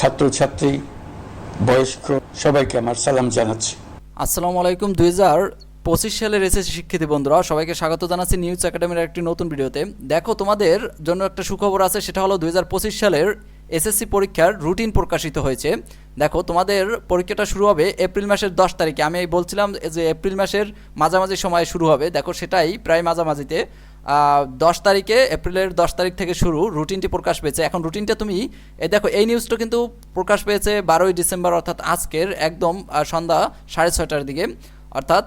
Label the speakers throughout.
Speaker 1: ছাত্রছাত্রী, বয়স্ক, সবাইকে আমার সালাম জানাচ্ছি।
Speaker 2: আসসালামু আলাইকুম। দুই পঁচিশ সালের এসএসসি শিক্ষার্থী বন্ধুরা, সবাইকে স্বাগত জানাচ্ছি নিউজ একাডেমির একটি নতুন ভিডিওতে। দেখো, তোমাদের জন্য একটা সুখবর আছে, সেটা হলো দুই হাজার পঁচিশ সালের এসএসসি পরীক্ষার রুটিন প্রকাশিত হয়েছে। দেখো, তোমাদের পরীক্ষাটা শুরু হবে এপ্রিল মাসের দশ তারিখে। আমি বলছিলাম যে এপ্রিল মাসের মাঝামাঝি সময়ে শুরু হবে। দেখো, সেটাই প্রায় মাঝামাঝিতে। দশ তারিখে, এপ্রিলের দশ তারিখ থেকে শুরু রুটিনটি প্রকাশ পেয়েছে। এখন রুটিনটা তুমি, এ দেখো, এই নিউজটা কিন্তু প্রকাশ পেয়েছে বারোই ডিসেম্বর, অর্থাৎ আজকের একদম সন্ধ্যা সাড়ে ছয়টার দিকে। অর্থাৎ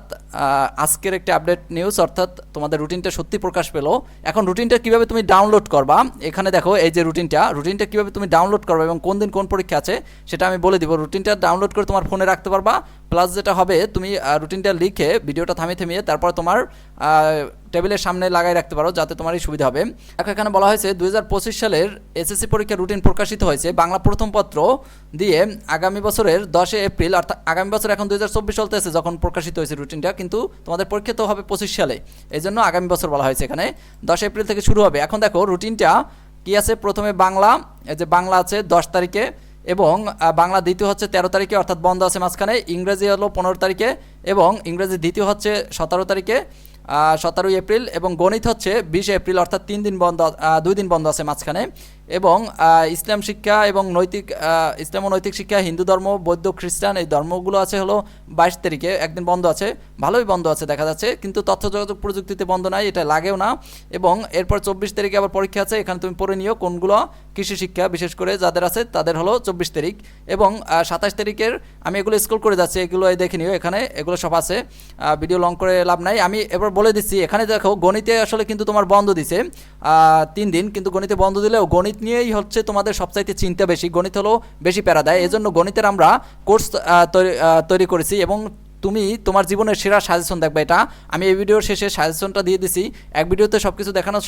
Speaker 2: আজকের একটি আপডেট নিউজ অর্থাৎ তোমাদের রুটিনটা সত্যি প্রকাশ পেল। এখন রুটিনটা কীভাবে তুমি ডাউনলোড করবা? এখানে দেখো, এই যে রুটিনটা রুটিনটা কীভাবে তুমি ডাউনলোড করবা এবং কোন দিন কোন পরীক্ষা আছে, সেটা আমি বলে দিব। রুটিনটা ডাউনলোড করে তোমার ফোনে রাখতে পারবা। প্লাস যেটা হবে, তুমি রুটিনটা লিখে ভিডিওটা থামিয়ে থামিয়ে, তারপর তোমার টেবিলের সামনে লাগাই রাখতে পারো, যাতে তোমারই সুবিধা হবে। এখানে বলা হয়েছে দু হাজার পঁচিশ সালের এসএসসি পরীক্ষার রুটিন প্রকাশিত হয়েছে। বাংলা প্রথম পত্র দিয়ে আগামী বছরের দশে এপ্রিল, অর্থাৎ আগামী বছর এখন দুই হাজার চলতেছে যখন প্রকাশিত হয়েছে রুটিনটা কিন্তু তোমাদের পরীক্ষা তো হবে পঁচিশ সালে। এই জন্য আগামী বছর বলা হয়েছে এখানে। দশ এপ্রিল থেকে শুরু হবে। এখন দেখো রুটিনটা কি আছে? প্রথমে বাংলা, এই যে বাংলা আছে দশ তারিখে, এবং বাংলা দ্বিতীয় হচ্ছে তেরো তারিখে, অর্থাৎ বন্ধ আছে মাঝখানে। ইংরেজি হলো পনেরো তারিখে, এবং ইংরেজি দ্বিতীয় হচ্ছে সতেরো তারিখে। সতেরোই এপ্রিল এবং গণিত হচ্ছে বিশে এপ্রিল, অর্থাৎ তিন দিন বন্ধ দুই দিন বন্ধ আছে মাঝখানে। এবং ইসলাম শিক্ষা এবং নৈতিক ইসলাম ও নৈতিক শিক্ষা, হিন্দু ধর্ম, বৌদ্ধ, খ্রিস্টান এই ধর্মগুলো আছে হলো বাইশ তারিখে, একদিন বন্ধ আছে, ভালোই বন্ধ আছে দেখা যাচ্ছে, কিন্তু তথ্য যোগাযোগ প্রযুক্তিতে বন্ধ নাই, এটা লাগেও না, এবং এরপর চব্বিশ তারিখে আবার পরীক্ষা আছে, এখানে তুমি পড়ে নিও কোনগুলো, কৃষি শিক্ষা বিশেষ করে যাদের আছে, তাদের হলো চব্বিশ তারিখ, এবং সাতাশ তারিখের আমি এগুলো স্কুল করে যাচ্ছি, এগুলো দেখে নিও এখানে, এগুলো সব আছে ভিডিও লং করে লাভ নাই, আমি এবার বলে দিচ্ছি, এখানে দেখো গণিতে আসলে কিন্তু তোমার বন্ধ দিছে তিন দিন, কিন্তু গণিতে বন্ধ দিলেও গণিত নিয়েই হচ্ছে তোমাদের সবচাইতে চিন্তা বেশি। গণিত হলো বেশি প্যারা দেয়। এজন্য গণিতের আমরা কোর্স তৈরি করেছি এবং তুমি তোমার জীবনের সেরা সাজেশন দেখবে এটা। আমি এই ভিডিওর শেষে সাজেশনটা দিয়ে দিছি। এক ভিডিওতে সব কিছু দেখানো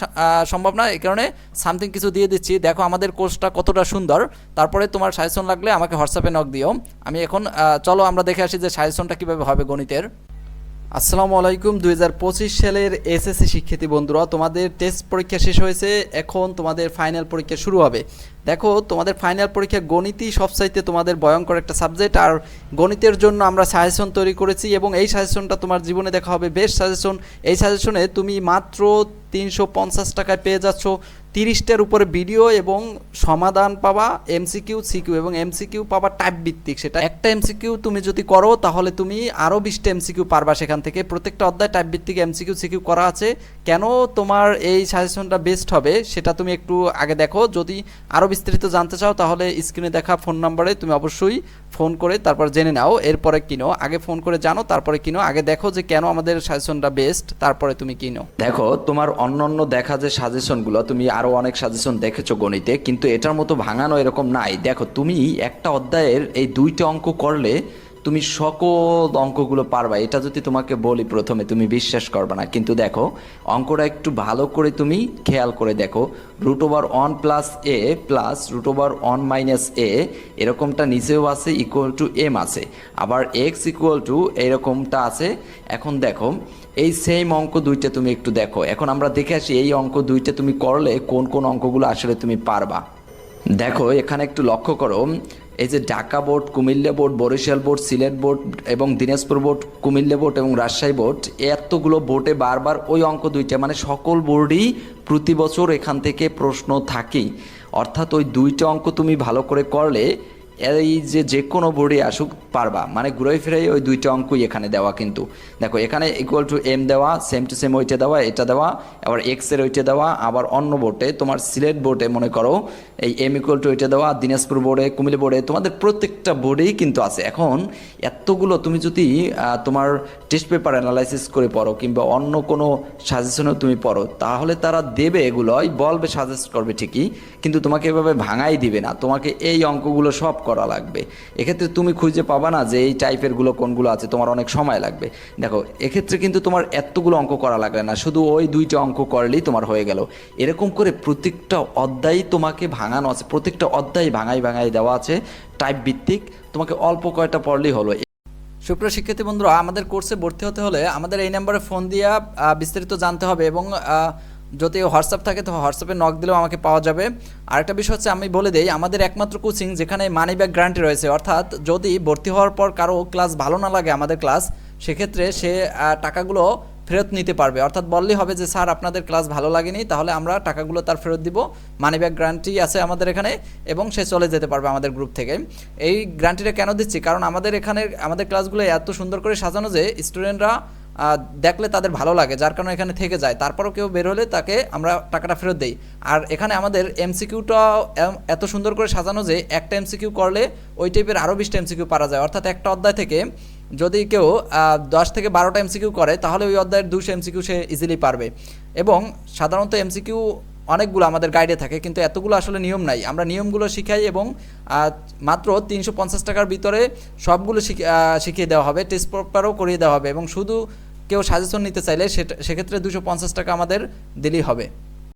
Speaker 2: সম্ভব না। এই কারণে সামথিং কিছু দিয়ে দিচ্ছি। দেখো, আমাদের কোর্সটা কতটা সুন্দর। তারপরে তোমার সাজেশন লাগলে আমাকে হোয়াটসঅ্যাপে নক দিও। আমি এখন চলো আমরা দেখে আসি যে সাজেশনটা কীভাবে হবে গণিতের। আসসালামু আলাইকুম। দুই হাজার পঁচিশ সালের এসএসসি শিক্ষার্থী বন্ধুরা, তোমাদের টেস্ট পরীক্ষা শেষ হয়েছে। এখন তোমাদের ফাইনাল পরীক্ষা শুরু হবে। দেখো, তোমাদের ফাইনাল পরীক্ষা গণিতই সবচাইতে তোমাদের ভয়ঙ্কর একটা সাবজেক্ট আর গণিতের জন্য আমরা সাজেশন তৈরি করেছি, এবং এই সাজেশনটা তোমার জীবনে দেখা হবে। বেস্ট সাজেশন এই সাজেশনে তুমি মাত্র তিনশো পঞ্চাশ টাকায় পেয়ে যাচ্ছ। তিরিশটার উপরে ভিডিও এবং সমাধান পাবা, এমসিকিউ, সিকিউ এবং এমসিকিউ পাবা টাইপ ভিত্তিক। সেটা একটা এমসিকিউ তুমি যদি করো, তাহলে তুমি আরও বিশটা এমসিকিউ পারবা সেখান থেকে। প্রত্যেকটা অধ্যায় টাইপ ভিত্তিক এমসিকিউ, সিকিউ করা আছে। কেন তোমার এই সাজেশনটা বেস্ট হবে, সেটা তুমি একটু আগে দেখো। যদি আরও বিস্তারিত জানতে চাও, তাহলে স্ক্রিনে দেখা ফোন নাম্বারে তুমি অবশ্যই ফোন করে তারপর জেনে নাও। এরপরে কিনো। আগে ফোন করে জানো, তারপরে কিনো। আগে দেখো যে কেন আমাদের সাজেশনটা বেস্ট তারপরে তুমি কিনো।
Speaker 3: দেখো, তোমার অন্য অন্য দেখা যে সাজেশনগুলো তুমি আরও অনেক সাজেশন দেখেছ গণিতে, কিন্তু এটার মতো ভাঙানো এরকম নাই। দেখো, তুমি একটা অধ্যায়ের এই দুইটা অঙ্ক করলে তুমি সকল অঙ্কগুলো পারবা। এটা যদি তোমাকে বলি প্রথমে, তুমি বিশ্বাস করবে না। কিন্তু দেখো, অঙ্কটা একটু ভালো করে তুমি খেয়াল করে দেখো। Root over one plus a plus root over one minus a, এরকমটা নিচেও আছে ইকুয়াল টু এম আছে। আবার এক্স ইকুয়াল টু এরকমটা আছে। এখন দেখো, এই সেম অঙ্ক দুইটা তুমি একটু দেখো। এখন আমরা দেখে আসি, এই অঙ্ক দুইটা তুমি করলে কোন কোন অঙ্কগুলো আসলে তুমি পারবা। দেখো, এখানে একটু লক্ষ্য করো। এই যে Dhaka board, Comilla board, Barisal board, Sylhet board এবং দিনাজপুর বোর্ড, কুমিল্লা বোর্ড এবং রাজশাহী বোর্ড এতগুলো বোর্ডে বারবার ওই অঙ্ক দুইটা মানে সকল বোর্ডই প্রতি বছর এখান থেকে প্রশ্ন থাকেই। অর্থাৎ ওই দুইটা অঙ্ক তুমি ভালো করে করলে এই যে যে কোনো বোর্ডে আসুক, পারবা। মানে ঘুরে ফিরে ওই দুইটা অঙ্কই এখানে দেওয়া কিন্তু। দেখো, এখানে ইকুয়াল টু এম দেওয়া সেম টু সেম ওইটা দেওয়া, এটা দেওয়া, আবার এক্সের ওইটা দেওয়া, আবার অন্য বোর্ডে তোমার সিলেট বোর্ডে মনে করো, এই এম ইকুয়াল টু ওইটা দেওয়া, দিনাজপুর বোর্ডে কুমিল্লা বোর্ডে তোমাদের প্রত্যেকটা বোর্ডেই কিন্তু আছে। এখন এতগুলো তুমি যদি তোমার টেস্ট পেপার অ্যানালাইসিস করে পড়ো, কিংবা অন্য কোনো সাজেশনও তুমি পড়ো, তাহলে তারা দেবে এগুলোই, বলবে সাজেস্ট করবে ঠিকই, কিন্তু তোমাকে এভাবে ভাঙাই দিবে না। তোমাকে এই অঙ্কগুলো সব করা লাগবে। এক্ষেত্রে তুমি খুঁজে পাবা না যে এই টাইপেরগুলো কোনগুলো আছে, তোমার অনেক সময় লাগবে। দেখো, এক্ষেত্রে কিন্তু তোমার এতগুলো অঙ্ক করা লাগবে না, শুধু ওই দুইটা অঙ্ক করলেই তোমার হয়ে গেল। এরকম করে প্রত্যেকটা অধ্যায় তোমাকে ভাঙানো আছে, প্রত্যেকটা অধ্যায় ভাঙাই ভাঙাই দেওয়া আছে টাইপ ভিত্তিক। তোমাকে অল্প কয়টা পড়লেই হলো।
Speaker 2: সুপ্রিয় শিক্ষার্থী বন্ধুরা, আমাদের কোর্সে ভর্তি হতে হলে আমাদের এই নাম্বারে ফোন দিয়ে বিস্তারিত জানতে হবে এবং যদি হোয়াটসঅ্যাপ থাকে, তো হোয়াটসঅ্যাপে নক দিলেও আমাকে পাওয়া যাবে। আরেকটা বিষয় হচ্ছে, আমি বলে দেই, আমাদের একমাত্র কোচিং যেখানে মানি ব্যাক গ্যারান্টি রয়েছে, অর্থাৎ যদি ভর্তি হওয়ার পর কারও ক্লাস ভালো না লাগে আমাদের ক্লাস সেক্ষেত্রে সে টাকাগুলো ফেরত নিতে পারবে। অর্থাৎ বললেই হবে যে, স্যার, আপনাদের ক্লাস ভালো লাগেনি, তাহলে আমরা টাকাগুলো তার ফেরত দিব। মানি ব্যাক গ্যারান্টি আছে আমাদের এখানে এবং সে চলে যেতে পারবে আমাদের গ্রুপ থেকে। এই গ্যারান্টিটা কেন দিচ্ছি? কারণ আমাদের এখানে আমাদের ক্লাসগুলো এত সুন্দর করে সাজানো যে স্টুডেন্টরা দেখলে তাদের ভালো লাগে, যার কারণে এখানে থেকে যায়। তারপরও কেউ বের হলে তাকে আমরা টাকাটা ফেরত দেই। আর এখানে আমাদের এমসিকিউটা এত সুন্দর করে সাজানো যে একটা এমসিকিউ করলে ওই টাইপের আরও বিশটা এমসিকিউ পারা যায়। অর্থাৎ একটা অধ্যায় থেকে যদি কেউ দশ থেকে বারোটা এমসিকিউ করে, তাহলে ওই অধ্যায়ের দুশো এমসিকিউ সে ইজিলি পারবে। এবং সাধারণত এমসিকিউ অনেকগুলো আমাদের গাইডে থাকে, কিন্তু এতগুলো আসলে নিয়ম নাই। আমরা নিয়মগুলো শিখাই এবং মাত্র তিনশো পঞ্চাশ টাকার ভিতরে সবগুলো শিখ- শিখিয়ে দেওয়া হবে টেস্ট পেপারও করিয়ে দেওয়া হবে এবং শুধু কেউ সাজেশন নিতে চাইলে সেটা সেক্ষেত্রে দুশো পঞ্চাশ টাকা আমাদের দিলেই হবে।